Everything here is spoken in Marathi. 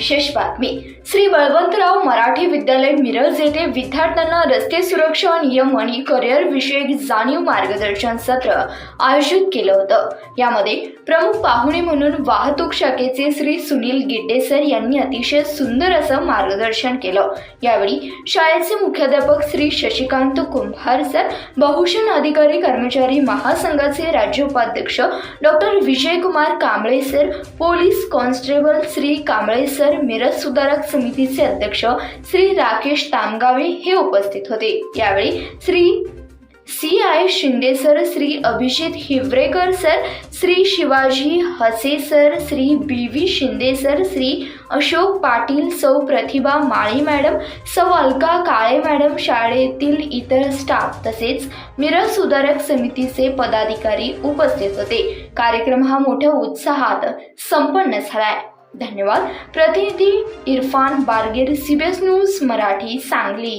विशेष बातमी. श्री बळवंतराव मराठी विद्यालय मिरज येथे विद्यार्थ्यांना रस्ते सुरक्षा नियम आणि करिअर विषयक जाणीव मार्गदर्शन सत्र आयोजित केलं होतं. यामध्ये प्रमुख पाहुणे म्हणून वाहतूक शाखेचे श्री सुनील गिड्डे सर यांनी अतिशय सुंदर असं मार्गदर्शन केलं. यावेळी शाळेचे मुख्याध्यापक श्री शशिकांत कुंभार सर बहुषण अधिकारी कर्मचारी महासंघाचे राज्य उपाध्यक्ष doctor Vijaykumar Kamble sir police constable Shri Kamble sir Miraj सुधारक समितीचे अध्यक्ष श्री राकेश तामगावे हे उपस्थित होते. यावेळी Shri C I Shinde sir Shri Abhijit Hivrekar sir Shri Shivaji Hase sir Shri B V Shinde sir Shri Ashok Patil सौ प्रतिभा माळी मॅडम सौ अलका काळे मॅडम शाळेतील इतर स्टाफ तसेच मिरज सुधारक समितीचे पदाधिकारी उपस्थित होते. कार्यक्रम हा मोठ्या उत्साहात संपन्न झालाय. धन्यवाद. प्रतिनिधी इरफान बारगेर सीबीएस न्यूज मराठी सांगली.